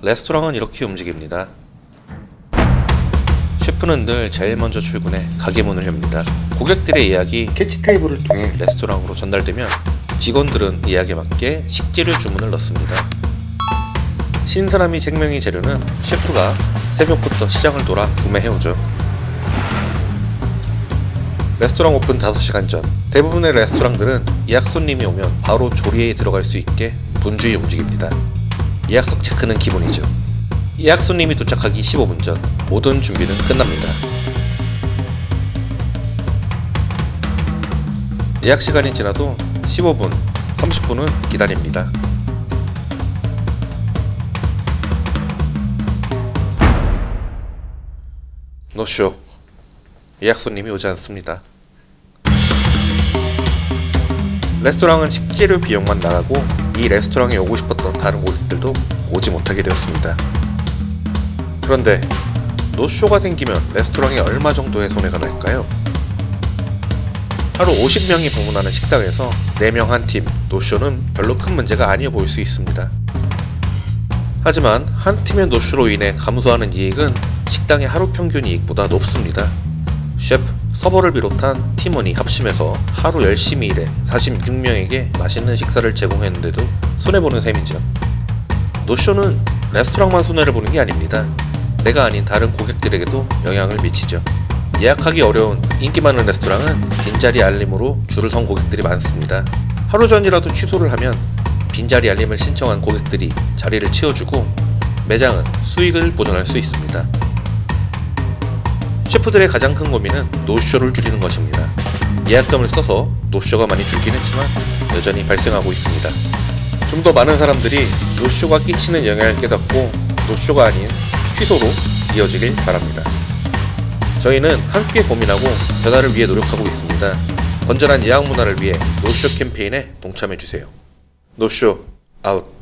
레스토랑은 이렇게 움직입니다. 셰프는 늘 제일 먼저 출근해 가게 문을 엽니다. 고객들의 예약이 캐치 테이블을 통해 레스토랑으로 전달되면 직원들은 예약에 맞게 식재료 주문을 넣습니다. 신선함이 생명의 재료는 셰프가 새벽부터 시장을 돌아 구매해오죠. 레스토랑 오픈 5시간 전 대부분의 레스토랑들은 예약 손님이 오면 바로 조리에 들어갈 수 있게 분주히 움직입니다. 예약석 체크는 기본이죠. 예약 손님이 도착하기 15분 전 모든 준비는 끝납니다. 예약 시간이 지나도 15분, 30분은 기다립니다. 노쇼. 예약 손님이 오지 않습니다. 레스토랑은 식재료 비용만 나가고 이 레스토랑에 오고 싶었던 다른 고객들도 오지 못하게 되었습니다. 그런데 노쇼가 생기면 레스토랑에 얼마 정도의 손해가 날까요? 하루 50명이 방문하는 식당에서 4명 한 팀 노쇼는 별로 큰 문제가 아니어 보일 수 있습니다. 하지만 한 팀의 노쇼로 인해 감소하는 이익은 식당의 하루 평균 이익보다 높습니다. 셰프, 서버를 비롯한 팀원이 합심해서 하루 열심히 일해 46명에게 맛있는 식사를 제공했는데도 손해보는 셈이죠. 노쇼는 레스토랑만 손해를 보는 게 아닙니다. 내가 아닌 다른 고객들에게도 영향을 미치죠. 예약하기 어려운 인기 많은 레스토랑은 빈자리 알림으로 줄을 선 고객들이 많습니다. 하루 전이라도 취소를 하면 빈자리 알림을 신청한 고객들이 자리를 채워주고 매장은 수익을 보존할 수 있습니다. 셰프들의 가장 큰 고민은 노쇼를 줄이는 것입니다. 예약금을 써서 노쇼가 많이 줄긴 했지만 여전히 발생하고 있습니다. 좀 더 많은 사람들이 노쇼가 끼치는 영향을 깨닫고 노쇼가 아닌 취소로 이어지길 바랍니다. 저희는 함께 고민하고 변화를 위해 노력하고 있습니다. 건전한 예약 문화를 위해 노쇼 캠페인에 동참해주세요. 노쇼 아웃